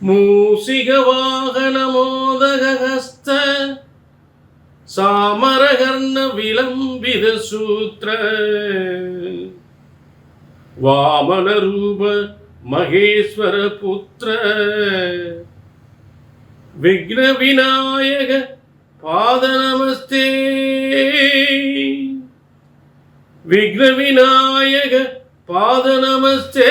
மூசிகவாகனமோதகஸ்த சாமரகர்ண விளம்பித சூத்திர வாமன ரூப மகேஸ்வர புத்திர விக்ன விநாயக பாத நமஸ்தே விக்ன விநாயக பாத நமஸ்தே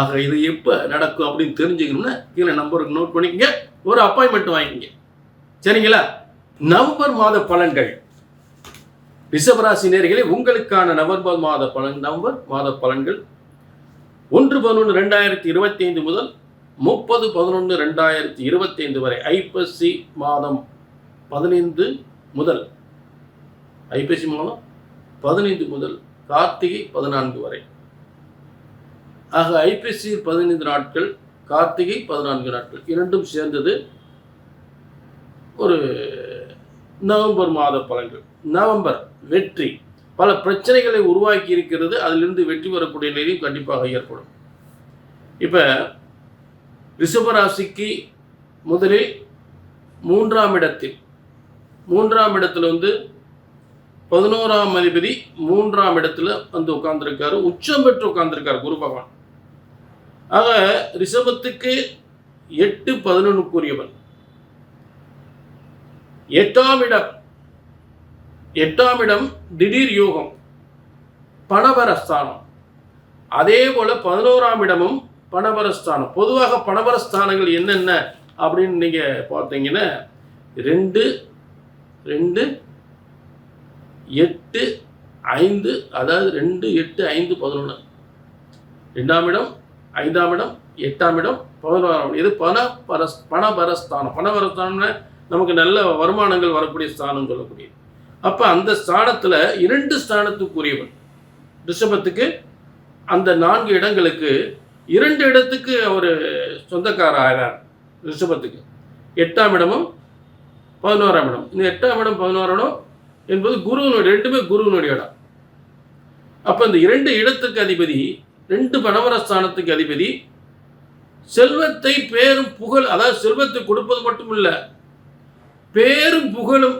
ஆக இது எப்போ நடக்கும் அப்படின்னு தெரிஞ்சுக்கணும்னா கீழே நம்பருக்கு நோட் பண்ணிக்கங்க. ஒரு அப்பாயின்மெண்ட் வாங்கிங்க சரிங்களா? நவம்பர் மாத பலன்கள். ரிஷபராசி நேர்களே உங்களுக்கான நவம்பர் மாத பலன் நவம்பர் மாத பலன்கள். ஒன்று பதினொன்று ரெண்டாயிரத்தி இருபத்தி ஐந்து முதல் முப்பது பதினொன்று ரெண்டாயிரத்தி இருபத்தி ஐந்து வரை ஐப்பசி மாதம் பதினைந்து முதல் ஐப்பசி மாதம் பதினைந்து முதல் கார்த்திகை பதினான்கு வரை. ஆக ஐப்பசி பதினைந்து நாட்கள் கார்த்திகை பதினான்கு நாட்கள். இரண்டும் சேர்ந்தது ஒரு நவம்பர் மாத பலன்கள். நவம்பர் வெற்றி. பல பிரச்சனைகளை உருவாக்கி இருக்கிறது. அதிலிருந்து வெற்றி பெறக்கூடிய நிலையும் கண்டிப்பாக ஏற்படும். இப்போ ரிஷபராசிக்கு முதலில் மூன்றாம் இடத்தில். மூன்றாம் இடத்துல வந்து பதினோராம் அதிபதி மூன்றாம் இடத்துல வந்து உட்கார்ந்துருக்காரு. உச்சம் பெற்று உட்கார்ந்துருக்கார் குரு பகவான். ஆக ரிஷபத்துக்கு எட்டு பதினொன்றுக்குரியவன் எட்டாம் இடம். எட்டாம் இடம் திடீர் யோகம். பணபரஸ்தானம். அதே போல பதினோராம் இடமும் பணபரஸ்தானம். பொதுவாக பணபரஸ்தானங்கள் என்னென்ன அப்படின்னு நீங்க பார்த்தீங்கன்னா ரெண்டு ரெண்டு எட்டு ஐந்து அதாவது ரெண்டு எட்டு ஐந்து பதினொன்று ரெண்டாம் இடம் ஐந்தாம் இடம் எட்டாம் இடம் பதினோராம் இடம் இது பண பரஸ் பணபரஸ்தானம் பணபரஸ்தானம்னா நமக்கு நல்ல வருமானங்கள் வரக்கூடிய ஸ்தானம் சொல்லக்கூடிய அப்போ அந்த ஸ்தானத்தில் இரண்டு ஸ்தானத்துக்குரியவன். ரிஷபத்துக்கு அந்த நான்கு இடங்களுக்கு இரண்டு இடத்துக்கு அவர் சொந்தக்கார ஆகிறார் ரிஷபத்துக்கு. எட்டாம் இடமும் பதினோராம் இடம் இந்த எட்டாம் இடம் பதினோராம் இடம் என்பது குருவினுடைய ரெண்டுமே குருவினுடைய இடம். அப்போ இந்த இரண்டு இடத்துக்கு அதிபதி ரெண்டு பணவரஸ்தானத்துக்கு அதிபதி செல்வத்தை பேரும் புகழ் அதாவது செல்வத்தை கொடுப்பது மட்டும் இல்லை பேரும் புகழும்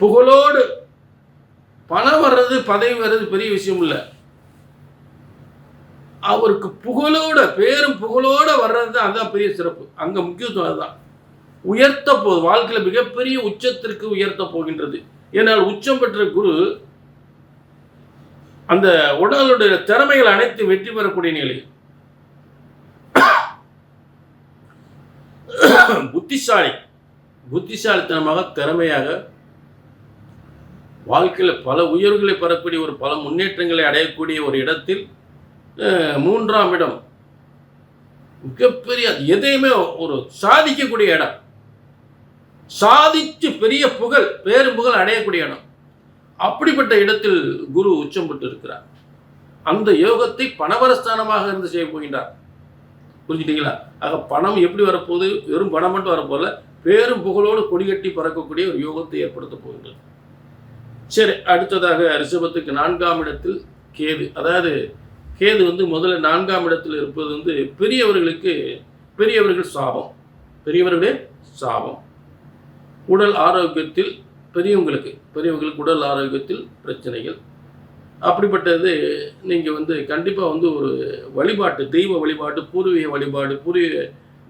புகழோடு பணம் வர்றது பதவி வர்றது பெரிய விஷயம் இல்லை அவருக்கு புகழோட பேரும் புகழோட வர்றது தான் அதுதான் பெரிய சிறப்பு. அங்க முக்கியத்துவம் அதுதான். உயர்த்த போகுது வாழ்க்கையில மிகப்பெரிய உச்சத்திற்கு உயர்த்த போகின்றது. ஏனால் உச்சம் பெற்ற குரு அந்த உடலுடைய திறமைகள் அனைத்து வெற்றி பெறக்கூடிய நிலை. புத்திசாலி. புத்திசாலித்தனமாக திறமையாக வாழ்க்கையில் பல உயர்வுகளை பெறக்கூடிய ஒரு பல முன்னேற்றங்களை அடையக்கூடிய ஒரு இடத்தில் மூன்றாம் இடம். மிகப்பெரிய அது எதையுமே ஒரு சாதிக்கக்கூடிய இடம். சாதித்து பெரிய புகழ் பேரும் புகழ் அடையக்கூடிய இடம். அப்படிப்பட்ட இடத்தில் குரு உச்சம் பெற்று இருக்கிறார் அந்த யோகத்தை பணவரஸ்தானமாக இருந்து செய்ய போகின்றார். புரிஞ்சுட்டீங்களா ஆக பணம் எப்படி வரப்போகுது? வெறும் பணம் மட்டும் வரப்போல பேரும் புகழோடு கொடிகட்டி பறக்கக்கூடிய ஒரு யோகத்தை ஏற்படுத்த போகின்றது. சரி அடுத்ததாக ரிஷபத்துக்கு நான்காம் இடத்தில் கேது. அதாவது கேது வந்து முதல்ல நான்காம் இடத்தில் இருப்பது வந்து பெரியவர்களுக்கு பெரியவர்கள் சாபம். பெரியவர்களே சாபம். உடல் ஆரோக்கியத்தில் பெரியவங்களுக்கு பெரியவங்களுக்கு உடல் ஆரோக்கியத்தில் பிரச்சனைகள். அப்படிப்பட்டது நீங்கள் வந்து கண்டிப்பாக வந்து ஒரு வழிபாட்டு தெய்வ வழிபாடு பூர்வீக வழிபாடு பூர்வீக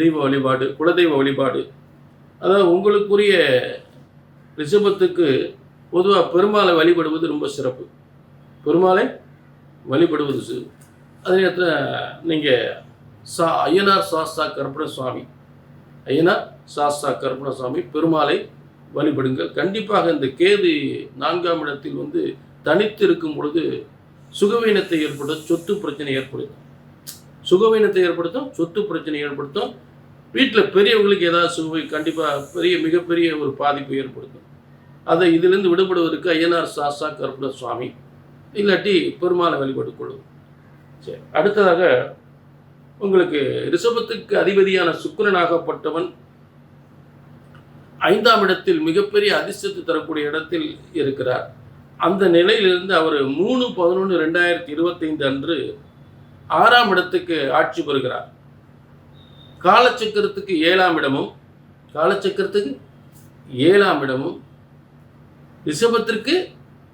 தெய்வ வழிபாடு குலதெய்வ வழிபாடு. அதாவது உங்களுக்குரிய ரிஷபத்துக்கு பொதுவாக பெருமாளை வழிபடுவது ரொம்ப சிறப்பு. பெருமாளை வழிபடுவது அதே நேரத்தில் நீங்கள் சா ஐயனார் சாஸ்தா கருப்பண சுவாமி. ஐயனார் சாஸ்தா கருப்பண சுவாமி பெருமாளை வழிபடுங்கள். கண்டிப்பாக இந்த கேது நான்காம் இடத்தில் வந்து தனித்து இருக்கும் பொழுது சுகவீனத்தை ஏற்படுத்தும் சொத்து பிரச்சனை ஏற்படுத்தும். சுகவீனத்தை ஏற்படுத்தும் சொத்து பிரச்சனை ஏற்படுத்தும். வீட்டில் பெரியவங்களுக்கு ஏதாவது சுவை கண்டிப்பாக பெரிய மிகப்பெரிய ஒரு பாதிப்பு ஏற்படுத்தும். அதை இதிலிருந்து விடுபடுவதற்கு ஐயனார் சாசா கருப்பண சுவாமி. இல்லாட்டி பெருமாளை வழிபட்டு கொள்ளும். சரி அடுத்ததாக உங்களுக்கு ரிஷபத்துக்கு அதிபதியான சுக்கரனாகப்பட்டவன் ஐந்தாம் இடத்தில் மிகப்பெரிய அதிர்ஷ்டத்தை தரக்கூடிய இடத்தில் இருக்கிறார். அந்த நிலையிலிருந்து அவர் மூணு பதினொன்று ரெண்டாயிரத்தி இருபத்தைந்து அன்று ஆறாம் இடத்துக்கு ஆட்சி பெறுகிறார். காலச்சக்கரத்துக்கு ஏழாம் இடமும் காலச்சக்கரத்துக்கு ஏழாம் இடமும் ரிஷபத்திற்கு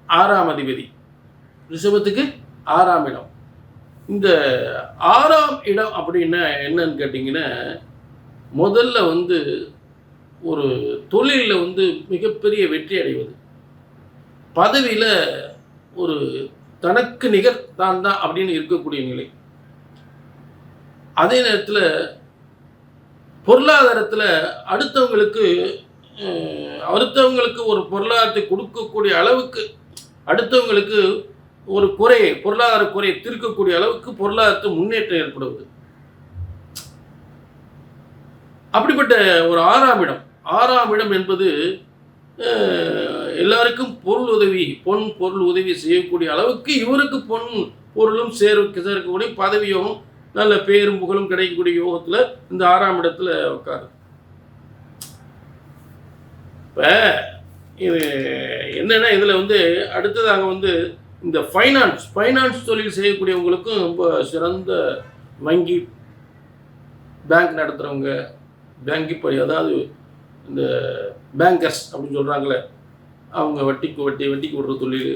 ஆறாம் அதிபதி ரிஷபத்துக்கு ஆறாம் இடம். இந்த ஆறாம் இடம் அப்படின்னா என்னன்னு கேட்டிங்கன்னா முதல்ல வந்து ஒரு தொழிலில் வந்து மிகப்பெரிய வெற்றி அடைவது. பதவியில் ஒரு தனக்கு நிகர் தான் தான் அப்படின்னு இருக்கக்கூடிய நிலை. அதே நேரத்தில் பொருளாதாரத்தில் அடுத்தவங்களுக்கு அடுத்தவங்களுக்கு ஒரு பொருளாதாரத்தை கொடுக்கக்கூடிய அளவுக்கு அடுத்தவங்களுக்கு ஒரு குறையை பொருளாதார குறையை தீர்க்கக்கூடிய அளவுக்கு பொருளாதாரத்தை முன்னேற்றம் ஏற்படுவது. அப்படிப்பட்ட ஒரு ஆறாம் இடம். ஆறாம் இடம் என்பது எல்லாருக்கும் பொருள் உதவி பொன் பொருள் உதவி செய்யக்கூடிய அளவுக்கு இவருக்கு பொன் பொருளும் சேர சேர்க்கக்கூடிய பதவியும் நல்ல பேரும் புகழும் கிடைக்கக்கூடிய யோகத்தில் இந்த ஆறாம் இடத்துல உட்காரு இப்போ இது என்னென்னா இதில் வந்து அடுத்ததாக வந்து இந்த ஃபைனான்ஸ் ஃபைனான்ஸ் தொழில் செய்யக்கூடியவங்களுக்கும் ரொம்ப சிறந்த வங்கி பேங்க் நடத்துகிறவங்க வங்கி படி அதாவது இந்த பேங்கர்ஸ் அப்படின்னு சொல்கிறாங்களே அவங்க வட்டிக்கு வட்டி வட்டிக்கு விடுற தொழில்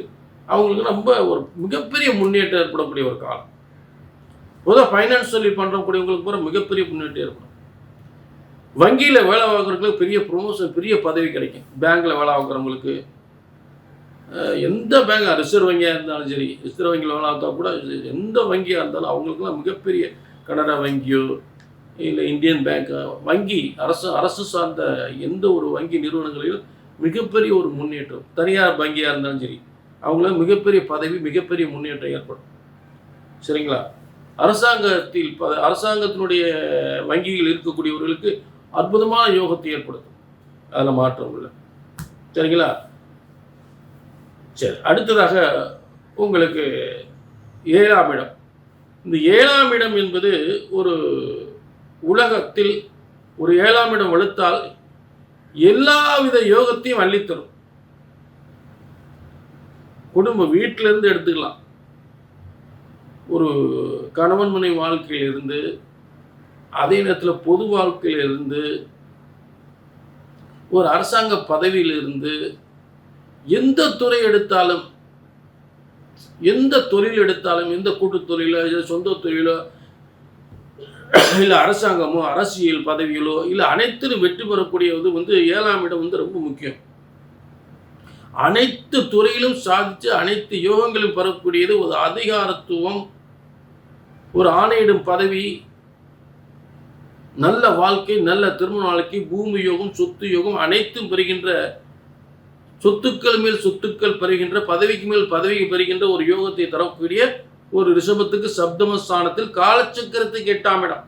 அவங்களுக்கு ரொம்ப ஒரு மிகப்பெரிய முன்னேற்றம் ஏற்படக்கூடிய ஒரு காலம். பொதுவாக ஃபைனான்ஸ் தொழில் பண்ணுறக்கூடியவங்களுக்கு கூட மிகப்பெரிய முன்னேற்றம் ஏற்படும். வங்கியில் வேலை வாங்குறவங்களுக்கு பெரிய ப்ரொமோஷன் பெரிய பதவி கிடைக்கும். பேங்க்கில் வேலை வாங்குறவங்களுக்கு எந்த பேங்க் ரிசர்வ் வங்கியாக இருந்தாலும் சரி ரிசர்வ் வங்கியில் வேலை பார்த்தா கூட எந்த வங்கியாக இருந்தாலும் அவங்களுக்குலாம் மிகப்பெரிய கனரா வங்கியோ இல்லை இந்தியன் பேங்க் வங்கி அரசு அரசு சார்ந்த எந்த ஒரு வங்கி நிறுவனங்களிலும் மிகப்பெரிய ஒரு முன்னேற்றம். தனியார் வங்கியாக இருந்தாலும் சரி அவங்கள மிகப்பெரிய பதவி மிகப்பெரிய முன்னேற்றம் ஏற்படும். சரிங்களா? அரசாங்கத்தில் ப- அரசாங்கத்தினுடைய வங்கிகள் இருக்கக்கூடியவர்களுக்கு அற்புதமான யோகத்தை ஏற்படுத்தும். அதில் மாற்றம் இல்லை. சரிங்களா? சரி அடுத்ததாக உங்களுக்கு ஏழாம் இடம். இந்த ஏழாம் இடம் என்பது ஒரு உலகத்தில் ஒரு ஏழாம் இடம் வலுத்தால் எல்லாவித யோகத்தையும் அள்ளித்தரும். குடும்ப வீட்டிலிருந்து எடுத்துக்கலாம். ஒரு கணவன் மனை வாழ்க்கையிலிருந்து அதே நேரத்தில் பொது வாழ்க்கையிலிருந்து ஒரு அரசாங்க பதவியிலிருந்து எந்த துறை எடுத்தாலும் எந்த தொழில் எடுத்தாலும் எந்த கூட்டுத் தொழிலோ சொந்த தொழிலோ இல்லை அரசாங்கமோ அரசியல் பதவிகளோ இல்லை அனைத்திலும் வெற்றி பெறக்கூடியது வந்து ஏழாம் இடம் வந்து ரொம்ப முக்கியம். அனைத்து துறையிலும் சாதித்து அனைத்து யோகங்களும் பெறக்கூடியது ஒரு அதிகாரத்துவம் ஒரு ஆணையிடும் பதவி நல்ல வாழ்க்கை நல்ல திருமண வாழ்க்கை பூமி யோகம் சொத்து யோகம் அனைத்தும் பெறுகின்ற சொத்துக்கள் மேல் சொத்துக்கள் பெறுகின்ற பதவிக்கு மேல் பதவி பெறுகின்ற ஒரு யோகத்தை தரக்கூடிய ஒரு ரிஷபத்துக்கு சப்தம ஸ்தானத்தில் காலச்சக்கரத்துக்கு எட்டாம் இடம்.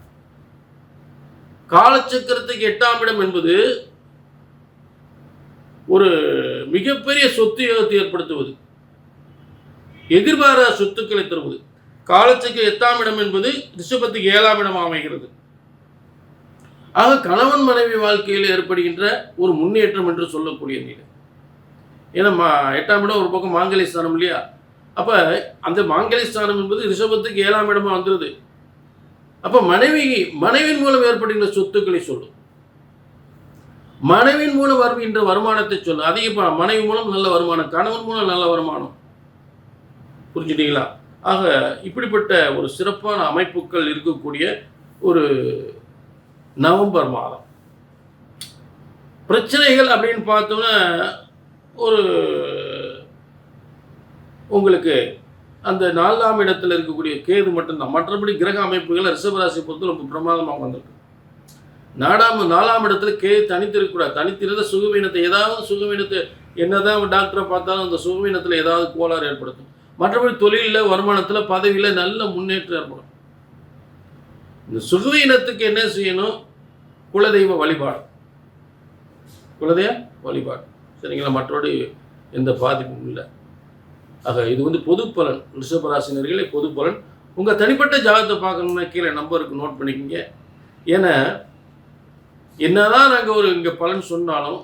காலச்சக்கரத்துக்கு எட்டாம் இடம் என்பது ஒரு மிகப்பெரிய சொத்து யோகத்தை ஏற்படுத்துவது. எதிர்பாராத சொத்துக்களை தருவது. காலத்துக்கு எட்டாம் இடம் என்பது ரிஷபத்துக்கு ஏழாம் இடம் அமைகிறது. ஆக கணவன் மனைவி வாழ்க்கையில் ஏற்படுகின்ற ஒரு முன்னேற்றம் என்று சொல்லக்கூடிய நிலை. ஏன்னா எட்டாம் இடம் ஒரு பக்கம் மாங்கலி ஸ்தானம் இல்லையா? அப்ப அந்த மாங்கலி ஸ்தானம் என்பது ரிஷபத்துக்கு ஏழாம் இடமா வந்துடுது அப்ப மனைவி மனைவின் மூலம் ஏற்படுகின்ற சொத்துக்களை சொல்லும் மனைவின் மூலம் வருகின்ற வருமானத்தை சொல்லும் அதிக ப- மனைவி மூலம் நல்ல வருமானம் கணவன் மூலம் நல்ல வருமானம். புரிஞ்சுட்டீங்களா? ஆக இப்படிப்பட்ட ஒரு சிறப்பான அமைப்புகள் இருக்கக்கூடிய ஒரு நவம்பர் மாதம். பிரச்சனைகள் அப்படின்னு பார்த்தோம்னா ஒரு உங்களுக்கு அந்த நாலாம் இடத்துல இருக்கக்கூடிய கேது மட்டும்தான் மற்றபடி கிரக அமைப்புகள் ரிஷபராசி பொறுத்து ரொம்ப பிரமாதமாக வந்திருக்கு. நாடாம் நாலாம் இடத்துல கேது தனித்து தனித்திருந்த சுகவீனத்தை ஏதாவது சுகவீனத்தை என்னதான் டாக்டரை பார்த்தாலும் அந்த சுகவீனத்தில் ஏதாவது கோளாறு ஏற்படுத்தும். மற்றபடி தொழிலில் வருமானத்தில் பதவியில் நல்ல முன்னேற்றம் ஏற்படும். இந்த சுகவீனத்துக்கு என்ன செய்யணும்? குலதெய்வ வழிபாடு. குலதெய்வ வழிபாடு. சரிங்களா? மற்றபடி எந்த பாதிப்பும் இல்லை. ஆக இது வந்து பொது பலன் ரிஷபராசினர்களே பொது பலன் உங்கள் தனிப்பட்ட ஜாதகத்தை பார்க்கணும்னா கீழே நம்பருக்கு நோட் பண்ணிக்கோங்க. ஏன்னா என்னதான் நாங்கள் ஒரு இங்கே பலன் சொன்னாலும்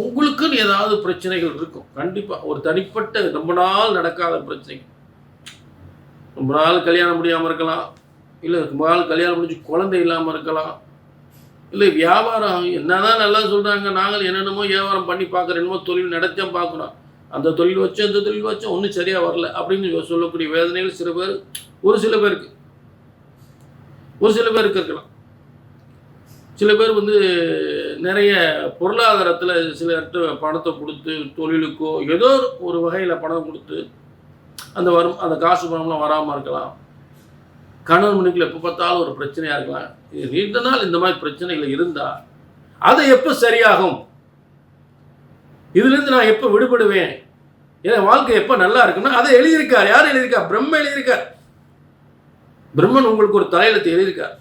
உங்களுக்குன்னு ஏதாவது பிரச்சனைகள் இருக்கும். கண்டிப்பாக ஒரு தனிப்பட்ட ரொம்ப நாள் நடக்காத பிரச்சனைகள். ரொம்ப நாள் கல்யாணம் முடியாமல் இருக்கலாம். இல்லை ரொம்ப நாள் கல்யாணம் முடிஞ்சு குழந்தை இல்லாமல் இருக்கலாம். இல்லை வியாபாரம் என்னதான் நல்லா சொல்கிறாங்க நாங்கள் என்னென்னமோ வியாபாரம் பண்ணி பார்க்குறோம் என்னமோ தொழில் நடத்தியும் பார்க்குறோம். அந்த தொழில் வச்சோம் இந்த தொழில் வச்சோம் ஒன்றும் சரியாக வரல அப்படின்னு சொல்லக்கூடிய வேதனைகள் சில பேர் ஒரு சில பேருக்கு. ஒரு சில பேருக்கு இருக்கலாம். சில பேர் வந்து நிறைய பொருளாதாரத்தில் சிலர்கிட்ட பணத்தை கொடுத்து தொழிலுக்கோ ஏதோ ஒரு வகையில் பணம் கொடுத்து அந்த வரும் அந்த காசு பணம்லாம் வராமல் இருக்கலாம். கணவன் மணிக்குள்ள எப்போ பார்த்தாலும் ஒரு பிரச்சனையாக இருக்கலாம். இது நீண்ட நாள் இந்த மாதிரி பிரச்சனைகள் இருந்தால் அது எப்போ சரியாகும்? இதுலேருந்து நான் எப்போ விடுபடுவேன்? என் வாழ்க்கை எப்போ நல்லா இருக்குன்னா அதை எழுதியிருக்கார். யார் எழுதியிருக்கார் பிரம்ம எழுதியிருக்கார். பிரம்மன் உங்களுக்கு ஒரு தலையெழுத்து எழுதியிருக்கார்.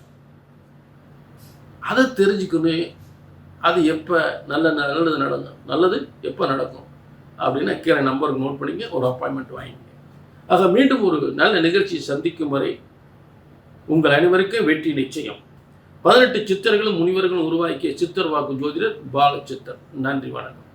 அதை தெரிஞ்சுக்கணும். அது எப்போ நல்ல நல்லது நடக்கும் நல்லது எப்போ நடக்கும்? அப்படின்னு கீழே நம்பருக்கு நோட் பண்ணிங்க ஒரு அப்பாயின்மெண்ட் வாங்கிங்க. ஆக மீண்டும் ஒரு நல்ல நிகழ்ச்சியை சந்திக்கும் வரை உங்கள் அனைவருக்கும் வெற்றி நிச்சயம். பதினெட்டு சித்தர்களும் முனிவர்களும் உருவாக்கிய சித்தர் வாக்கு ஜோதிடர் பாலச்சித்தர் நன்றி வணக்கம்.